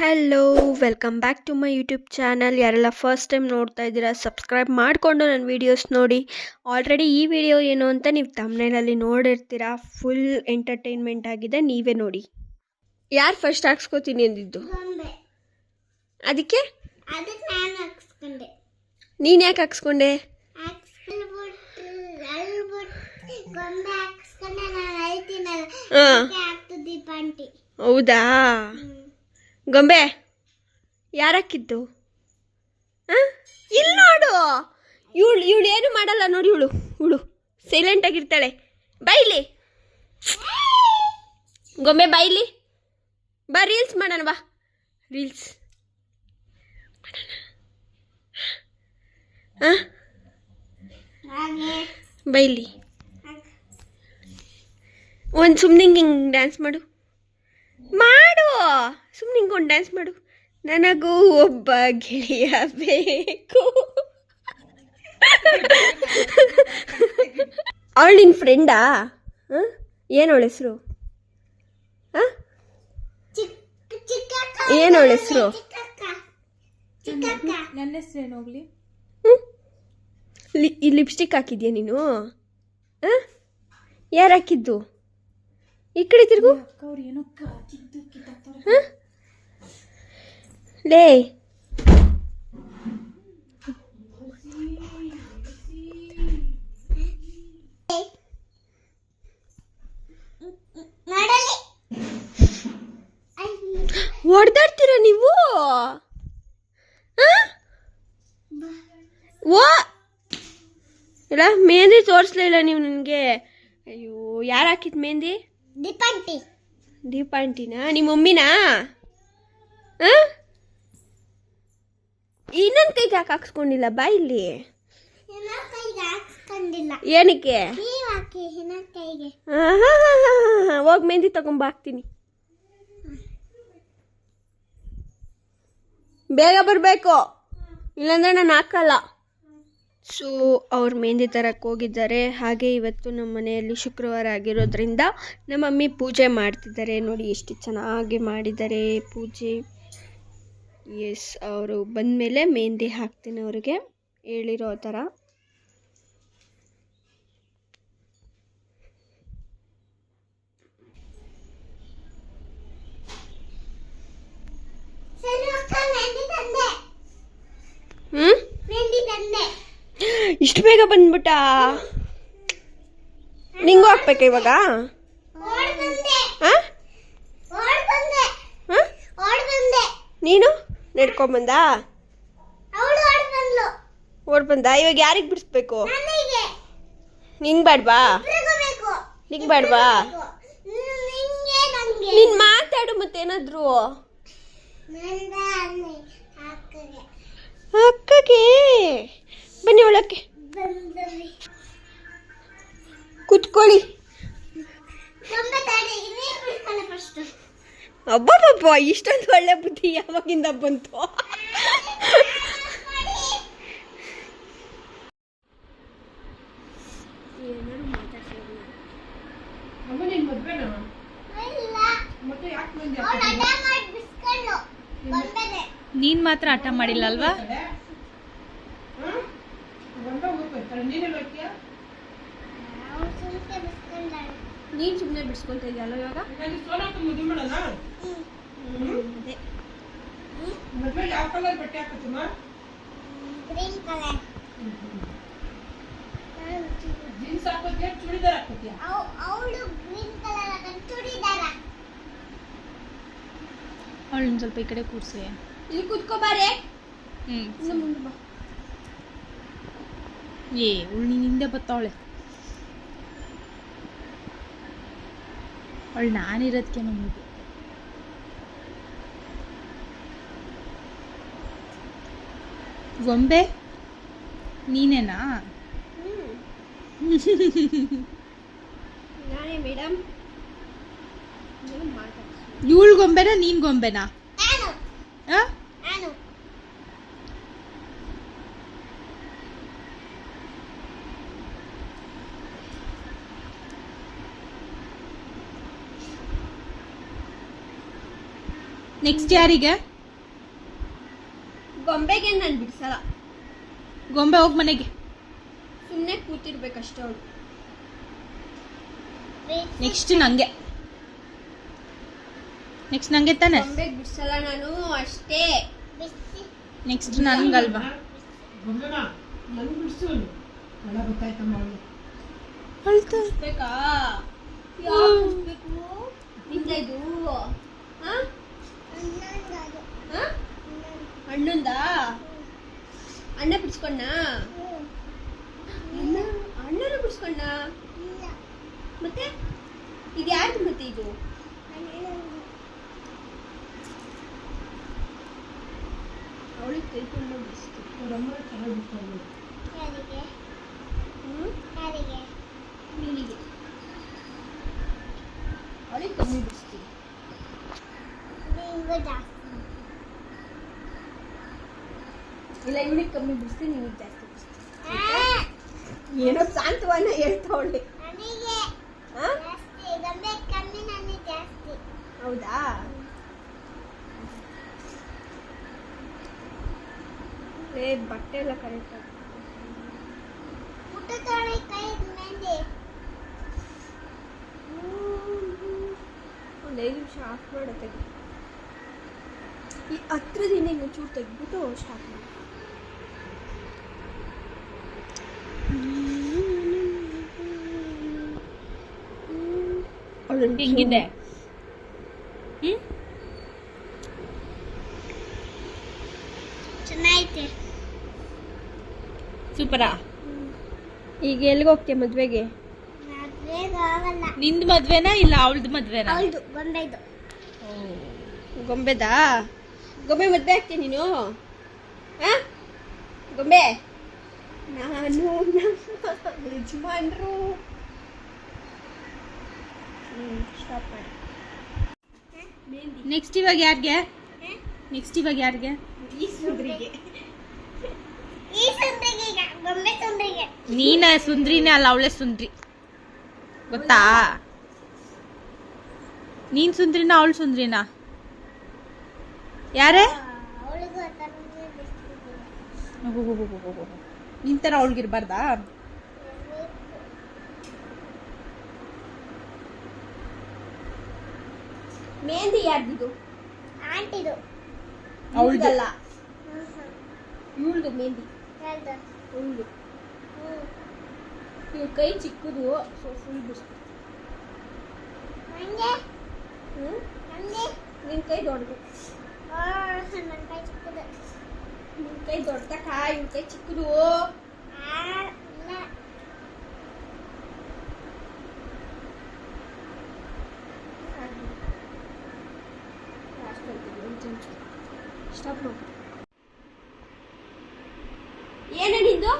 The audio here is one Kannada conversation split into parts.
Hello welcome back to my YouTube channel ಯಾರೆಲ್ಲ ಫಸ್ಟ್ ಟೈಮ್ ನೋಡ್ತಾ ಇದ್ದೀರಾ ಸಬ್ಸ್ಕ್ರೈಬ್ ಮಾಡಿಕೊಂಡು ನನ್ನ ವೀಡಿಯೋಸ್ ನೋಡಿ. ಆಲ್ರೆಡಿ ಈ ವಿಡಿಯೋ ಏನು ಅಂತ ನೀವು ತಮ್ಮನೇಲಲ್ಲಿ ನೋಡಿರ್ತೀರಾ. ಫುಲ್ ಎಂಟರ್ಟೈನ್ಮೆಂಟ್ ಆಗಿದೆ ನೀವೇ ನೋಡಿ. ಯಾರು ಫಸ್ಟ್ ಹಾಕ್ಸ್ಕೊತೀನಿ ಅಂದಿದ್ದು? ಅದಕ್ಕೆ? ನಾನು ಯಾಕೆ ಹಾಕ್ಸ್ಕೊಂಡೆ? ಹೌದಾ? ಗೊಂಬೆ ಯಾರಕ್ಕಿದ್ದು? ಹಾಂ? ಇಲ್ಲಿ ನೋಡು. ಇವಳು ಇವಳು ಏನು ಮಾಡಲ್ಲ ನೋಡಿ ಇವಳು ಇವಳು. ಸೈಲೆಂಟ್ ಆಗಿರ್ತಾಳೆ. ಬೈಲಿ. ಗೊಂಬೆ ಬೈಲಿ. ಬಾ ರೀಲ್ಸ್ ಮಾಡೋಣ ಬಾ. ರೀಲ್ಸ್ ಹಾಂ? ಬೈಲಿ. ಒಂದು ಸುಮ್ಮನೆ ಹಿಂಗೆ ಡ್ಯಾನ್ಸ್ ಮಾಡು. ಮಾಡು. ಸುಮ್ಮನೆ ಹಿಂಗೆ ಒಂದು ಡ್ಯಾನ್ಸ್ ಮಾಡು. ನನಗೂ ಒಬ್ಬ ಗೆಳೆಯ ಬೇಕು. ಅವಳು ನಿನ್ನ ಫ್ರೆಂಡಾ ಹಾಂ? ಏನು ಅವಳ ಹೆಸರು? ಹಾಂ? ಏನು ಅವಳ ಹೆಸರು? ನನ್ನ ಹೆಸರೇನು ಹೋಗ್ಲಿ? ಈ ಲಿಪ್ಸ್ಟಿಕ್ ಹಾಕಿದ್ಯಾ ನೀನು? ಹಾಂ? ಯಾರು ಹಾಕಿದ್ದು? ಈ ಕಡೆ ತಿರುಗು. ಲೇ. ಹೊಡ್ದಾಡ್ತೀರ ನೀವು? ಓ ಇಲ್ಲ ಮೆಹಂದಿ ತೋರಿಸ್ಲಿಲ್ಲ ನೀವು ನನಗೆ. ಅಯ್ಯೋ ಯಾರು ಹಾಕಿದ್ ಮೆಹಂದಿ? ದೀಪಾಂಟಿ ದೀಪ ಆಂಟಿನಾ ನಿಮ್ಮ ಮಮ್ಮಿನಾ? ಹಾಂ? ಇನ್ನೊಂದು ಕೈಗೆ ಯಾಕೆ ಹಾಕ್ಸ್ಕೊಂಡಿಲ್ಲ ಬಾ ಇಲ್ಲಿ. ಏನಕ್ಕೆ? ಹೋಗಿ ಮೆಹಂದಿ ತಗೊಂಬ ಹಾಕ್ತೀನಿ. ಬೇಗ ಬರಬೇಕು. ಇಲ್ಲಾಂದ್ರೆ ನಾನು ಹಾಕಲ್ಲ. ಸೊ ಅವ್ರು ಮೆಹಂದಿ ತರಕ್ಕೆ ಹೋಗಿದ್ದಾರೆ. ಹಾಗೆ ಇವತ್ತು ನಮ್ಮ ಮನೆಯಲ್ಲಿ ಶುಕ್ರವಾರ ಆಗಿರೋದ್ರಿಂದ ನಮ್ಮ ಮಮ್ಮಿ ಪೂಜೆ ಮಾಡ್ತಿದ್ದಾರೆ. ನೋಡಿ ಎಷ್ಟು ಚೆನ್ನಾಗಿ ಮಾಡಿದ್ದಾರೆ ಪೂಜೆ. ಎಸ್ ಅವರು ಬಂದಮೇಲೆ ಮೆಹಂದಿ ಹಾಕ್ತೀನಿ ಅವ್ರಿಗೆ. ಹೇಳಿರೋ ಥರ. ಹ್ಞೂ ಇಷ್ಟು ಬೇಗ ಬಂದ್ಬಿಟ್ಟ? ನಿಂಗೂ ಹಾಕ್ಬೇಕಾ ಇವಾಗ? ನೀನು? ನಡ್ಕೊಂಬಂದ ಓಡ್ ಬಂದ? ಇವಾಗ ಯಾರಿಗೆ ಬಿಡಿಸ್ಬೇಕು? ನಿಂಗೆ ಬೇಡ್ವಾ ನಿಂಗೆ ಬೇಡ್ವಾ ನೀನು ಮಾತಾಡು ಮತ್ತೇನಾದ್ರು. ಇಷ್ಟೊಂದು ಒಳ್ಳೆ ಬುದ್ಧಿ ಯಾವಾಗಿಂದ ಬಂತು? ನೀನ್ ಮಾತ್ರ ಆಟ ಮಾಡಿಲ್ಲ ಅಲ್ವಾ ನೀನ್ ಸುಮ್ನೆ ಬಿಡ್ಸ್ಕೊಳ್ತಾ ನೀನು ಸುಮ್ಮನೆ ಬಿಡಿಸ್ಕೊಳ್ತಾ ಇದೆಯಲ್ಲ ಇವಾಗ? ಗ್ರೀನ್ ಕಲರ್ ಅವಳು ಗ್ರೀನ್ ಕಲರ್ ಹಾಕೊಂಡು ಚೂಡಿದಾರ ಅವಳನ್ನ ಸ್ವಲ್ಪ ಈ ಕಡೆ ಕೂರ್ಸಿ ಇಲ್ಲಿ ಕುತ್ಕೋಬಾರೆ ಹ್ಮ್ ಇನ್ನು ಮುಂದೆ ಬಾ ಏ ಅವಳು ನೀನ್ ಹಿಂದೆ ಬತ್ತಾವಳೆ ಅವಳು ನಾನಿರೋದಕ್ಕೆ ನಮಗೆ ಗೊಂಬೆ? ನೀನೇನಾ? ನಾನೇ ಮೇಡಮ್ ಇವಳು ಗೊಂಬೆನಾ ನೀನ್ ಗೊಂಬೆನಾ? ನಾನು. ಆ? ನಾನು. ನೆಕ್ಸ್ಟ್ ಯಾರಿಗೆ? ಗೊಂಬೆಗೆ ನಾನು ಬಿಡ್ಸಲ್ಲ. ಗೊಂಬೆ ಹೋಗಿ ಮನೆಗೆ. ಸುಮ್ಮನೆ ಕೂತಿರ್ಬೇಕಷ್ಟೇ ಅವಳು. ನೆಕ್ಸ್ಟ್ ನಂಗೆ. ನೆಕ್ಸ್ಟ್ ನಂಗೆ ತಾನೆ? ಗೊಂಬೆಗೆ ಬಿಡ್ಸಲ್ಲ ನಾನು ಅಷ್ಟೇ. ನೆಕ್ಸ್ಟ್ ನನ್ಗಲ್ವಾ? ಅಳ್ತಾ ಬೇಕಾ ಯಾವ್ದು ಬೇಕು ನಿಂದ ಇದು. ಹಾ? ಅಣ್ಣಂದ? ಅಣ್ಣ ಬಿಡ್ಸ್ಕೊಂಡ ಅಣ್ಣನ ಬಿಡ್ಸ್ಕೊಂಡ ಮತ್ತೆ? ಇದು ಯಾರ್ದು ಮತ್ತೆ ಇದು? ಅವಳಿಗೆ ಕೈ ಬಿಡಿಸ್ತು ಬಿಡಿಸ್ತೀವಿ ಚೆನ್ನಾಗಿ ಯಾರಿಗೆ ನಿನಗೆ. ಅವಳಿಗೆ ಕಮ್ಮಿ ಬಿಡಿಸ್ತೀವಿ ಜಾಸ್ತಿ ಇಲ್ಲ ಇವಳಿಗೆ ಕಮ್ಮಿ ಬಿಡಿಸ್ತೀನಿ ನಿನಗೆ ಜಾಸ್ತಿ ಬಿಡಿಸ್ತೀನಿ ಏನೋ ಸಾಂತ್ವನ ಹೇಳ್ತಾವಳೆ ಜಾಸ್ತಿ ಕಮ್ಮಿ ನನಗೆ ಜಾಸ್ತಿ. ಹೌದಾ? ಏ ಬಟ್ಟೆ ಎಲ್ಲ ಕರೆಕ್ಟ್ ಒಂದು ಐದು ನಿಮಿಷ ಆಫ್ ಮಾಡೋ ತೆಗಿ ಈ ಹತ್ರದಿಂದ ಹಿಂಗೆ ಚೂರು ತೆಗೆದ್ಬಿಟ್ಟು ಸ್ಟಾರ್ಟ್ ಮಾಡಿ. ಹೆಂಗಿದೆ? ಹ್ಮ್? ಚೆನ್ನಾಗೈತೆ. ಸೂಪರಾ? ಈಗ ಎಲ್ಲಿಗೆ ಹೋಗ್ತೀಯ ಮದುವೆಗೆ? ನಿಂದು ನಿಂದ್ ಮದ್ವೆನಾ ಇಲ್ಲ ಅವಳದು ಮದ್ವೆನಾ? ಅವಳ್ದು ಗೊಂಬೆದು. ಗೊಂಬೆದಾ? ಗೊಂಬೆ ಮದ್ವೆ ಆಗ್ತೀಯ ನೀನು? ಹಾ ಗೊಂಬೆ? ನಾನು ಯಜಮಾನ್ರು. ಸ್ಟಾಪ್ ಮಾಡಿ ನೆಕ್ಸ್ಟ್ ಇವಾಗ ಯಾರಿಗೆ? ನೆಕ್ಸ್ಟ್ ಇವಾಗ ಯಾರಿಗೆ ನೀನ ಸುಂದ್ರಿನೇ ಅಲ್ಲ ಅವಳೆ ಸುಂದ್ರಿ. ಗೊತ್ತಾ? ನೀನ್ ಸುಂದ್ರಿನಾ ಅವಳು ಸುಂದ್ರಿನಾ? ಯಾರೇ? ನಿಂತರ ಅವಳಿಗಿರ್ಬಾರ್ದಾ? ಮೆಹಂದಿ ಯಾರ್ದಿದು ಆಂಟಿದು ಅವಳದಲ್ಲ ಇವಳದು ಮೆಹಂದಿ ಹೇಳ್ದು ಇವ್ ಕೈ ಚಿಕ್ಕದು ಸೊ ಫುಲ್ ಬಿಸ್ತು ನಿನ್ ಕೈ ದೊಡ್ಡದು ಆ ನನ್ನ ಕೈ ಚಿಕ್ಕದು ನಿನ್ನ ಕೈ ದೊಡ್ಡಕ್ಕ ಇವ್ ಕೈ ಚಿಕ್ಕದು ಆ ಇಲ್ಲ ಸ್ಟಾಪ್ ಮಾಡು ಏನು ನಿಂದು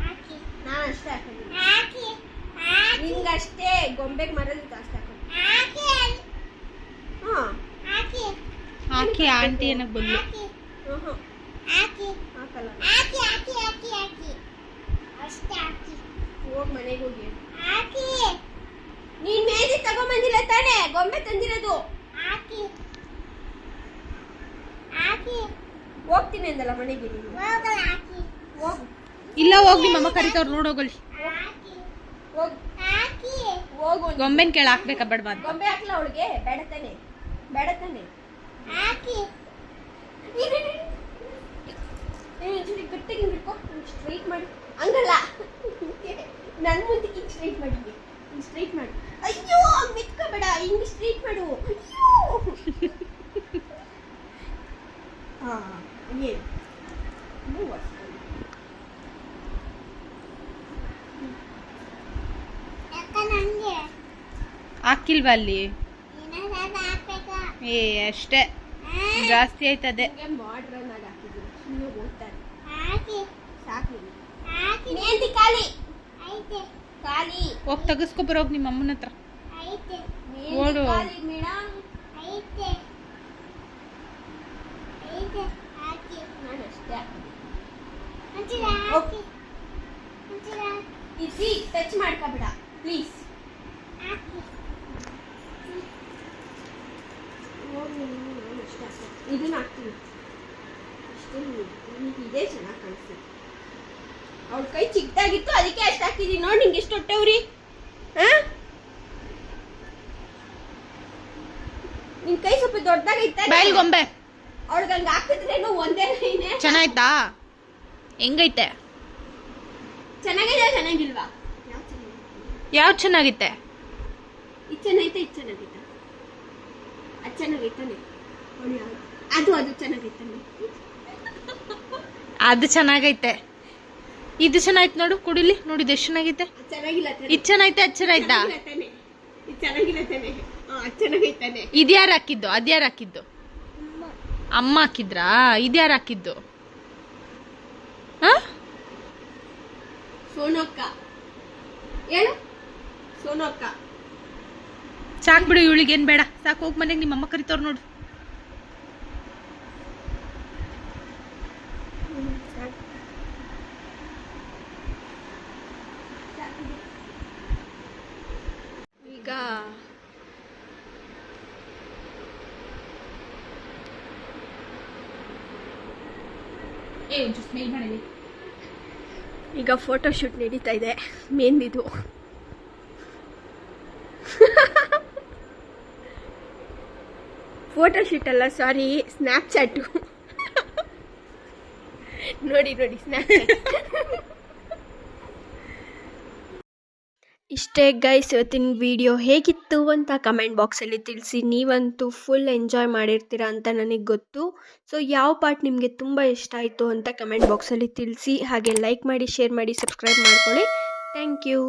ಹಾಕಿ ನಾನು ಅಷ್ಟೇ ನಿಂಗಷ್ಟೇ ಗೊಂಬೆಗೆ ಮರದಲ್ಲಿ ಅಷ್ಟೇ ಹಾಂ. ಹಾಕಿ. ಆಂಟಿ ಏನಕ್ ಬಂದ್ಲು ಹಾಕಿ. ಹ್ಞೂ ಹ್ಞೂ ಹಾಕಿ. ಹಾಕಲ್ಲ. ಹಾಕಿ ಹಾಕಿ ಹಾಕಿ ಹಾಕಿ. ಅಷ್ಟೇ ಹಾಕಿ. ಹೋಗಿ ಮನೆಗೆ ಹೋಗಿ. ಹಾಕಿ. ನೀನ್ ಮೇಜಿ ತಗೊಂಬಂದಿಲ್ಲ ತಾನೇ? ಗೊಂಬೆ ತಂದಿರೋದು. ಹಾಕಿ. ಹೋಗ್ತೀನಿ ಅಂದಲ್ಲ ಮನೆಗೆ ಹಾಕಿ ಹೋಗು. ಇಲ್ಲ ಹೋಗ್ಲಿ ಮಮ್ಮ ಕರಿತವ್ರು ನೋಡೋಗಲಿ ಹೋಗ್. ಹೋಗು. ಗೊಂಬೆನ್ ಕೇಳ ಹಾಕ್ಬೇಕಾ ಬೇಡವಾ ಅಂತ? ಗೊಂಬೆ ಹಾಕ್ಲ ಅವಳಿಗೆ? ಬೇಡ ತಾನೆ. ಬೇಡ ತಾನೆ. ಹಾಕಿ ಗಟ್ಟಿಗೆ ಹಿಡ್ಕೊ. ಸ್ಟ್ರೈಟ್ ಮಾಡಿ. ಹಂಗಲ್ಲ. ನನ್ನ ಮುಂದೆ ಹಿಂಗೆ ಸ್ಟ್ರೈಟ್ ಮಾಡಿ ಹಿಂಗೆ. ಸ್ಟ್ರೈಟ್ ಮಾಡು. ಅಯ್ಯೋ ಮಿಕ್ಕ ಬೇಡ ಹಿಂಗೆ ಸ್ಟ್ರೈಟ್ ಮಾಡು. ಅಯ್ಯೋ. ನಂಗೆ ಹಾಕಿಲ್ವಾ ಅಲ್ಲಿ ಏ ಅಷ್ಟೇ ಜಾಸ್ತಿ ಆಯ್ತದೆ. ಹೋಗಿ ಮಾಡ್ರನ್ ನಿಮ್ಮ ಅಮ್ಮನ ಹತ್ರ. ಓದ್ತಾರೆ ಇಸಿ ಟಚ್ ಮಾಡ್ಕೋಬೇಡ ಪ್ಲೀಸ್ ಇದನ್ನ ಹಾಕ್ತೀನಿ. ಇದೇ ಚೆನ್ನಾಗಿ ಕಾಣಿಸ್ತು. ಅವ್ಳ ಕೈ ಚಿಕ್ಕದಾಗಿತ್ತು, ಅದಕ್ಕೆ ಅಷ್ಟು ಹಾಕಿದೀನಿ. ನೋಡಿ ನಿಂಗೆ ಎಷ್ಟು ಹೊಟ್ಟೆವ್ರಿ ಹಾ? ನಿನ್ ಕೈ ಸ್ವಲ್ಪ ಬೈಲ್ ಗೊಂಬೆ. ಅವ್ಳಿಗೆ ಹಂಗೆ ಹಾಕಿದ್ರೇನು ಒಂದೇ ಲೈನೆ ಚೆನ್ನಾಯ್ತಾ? ಹೆಂಗೈತೆ? ಚೆನ್ನಾಗಿದೆ ಚೆನ್ನಾಗಿಲ್ವಾ? ಯಾವ್ದು ಚೆನ್ನಾಗೈತೆ ಇದು ಚೆನ್ನಾಗೈತೆ ಇದು ಚೆನ್ನಾಗೈತೆ? ಅದು ಚೆನ್ನಾಗೈತಾನೆ ಅದು ಅದು ಚೆನ್ನಾಗೈತಾನೆ ಅದು ಚೆನ್ನಾಗೈತೆ. ಇದು ಚೆನ್ನಾಗಿತ್ತು ನೋಡು ಕುಡಿಲಿ. ನೋಡಿ ಇದು ಎಷ್ಟು ಚೆನ್ನಾಗೈತೆ? ಚೆನ್ನಾಗಿಲ್ಲ ಇದು ಚೆನ್ನಾಗಿತ್ತೆ ಅದು ಚೆನ್ನಾಯ್ತಾ? ಚೆನ್ನಾಗಿಲ್ಲ ತಾನೆ. ಇದು ಚೆನ್ನಾಗಿಲ್ಲ ತಾನೆ. ಹಾಂ ಅದು ಚೆನ್ನಾಗೈತಾನೆ ಇದು ಯಾರು ಹಾಕಿದ್ದು? ಅದು ಯಾರು ಹಾಕಿದ್ದು? ಅಮ್ಮ ಹಾಕಿದ್ರಾ? ಇದು ಯಾರು ಹಾಕಿದ್ದು ಸಾಕ್ ಬಿಡು ಇವಳಿಗೆ ಏನ್ ಬೇಡ. ಸಾಕು ಹೋಗಿ ಮನೆಗೆ ನಿಮ್ಮ ಅಮ್ಮ ಕರಿತವ್ರು ನೋಡು. ಈಗ ಈಗ ಫೋಟೋ ಶೂಟ್ ನಡೀತಾ ಇದೆ. ಮೇಂದಿದು ಫೋಟೋ ಶೂಟ್ ಅಲ್ಲ ಸಾರಿ ಸ್ನ್ಯಾಪ್ಚಾಟು ನೋಡಿ ನೋಡಿ ಸ್ನ್ಯಾಪ್ಚಾಟ್ ಇಷ್ಟೇ ಗೈಸ್ ಇವತ್ತಿನ ವಿಡಿಯೋ ಹೇಗಿತ್ತು ಅಂತ ಕಮೆಂಟ್ ಬಾಕ್ಸಲ್ಲಿ ತಿಳಿಸಿ. ನೀವಂತೂ ಫುಲ್ ಎಂಜಾಯ್ ಮಾಡಿರ್ತೀರಾ ಅಂತ ನನಗೆ ಗೊತ್ತು. ಸೊ ಯಾವ ಪಾರ್ಟ್ ನಿಮಗೆ ತುಂಬ ಇಷ್ಟ ಆಯಿತು ಅಂತ ಕಮೆಂಟ್ ಬಾಕ್ಸಲ್ಲಿ ತಿಳಿಸಿ. ಹಾಗೆ ಲೈಕ್ ಮಾಡಿ ಶೇರ್ ಮಾಡಿ ಸಬ್ಸ್ಕ್ರೈಬ್ ಮಾಡ್ಕೊಳ್ಳಿ. Thank you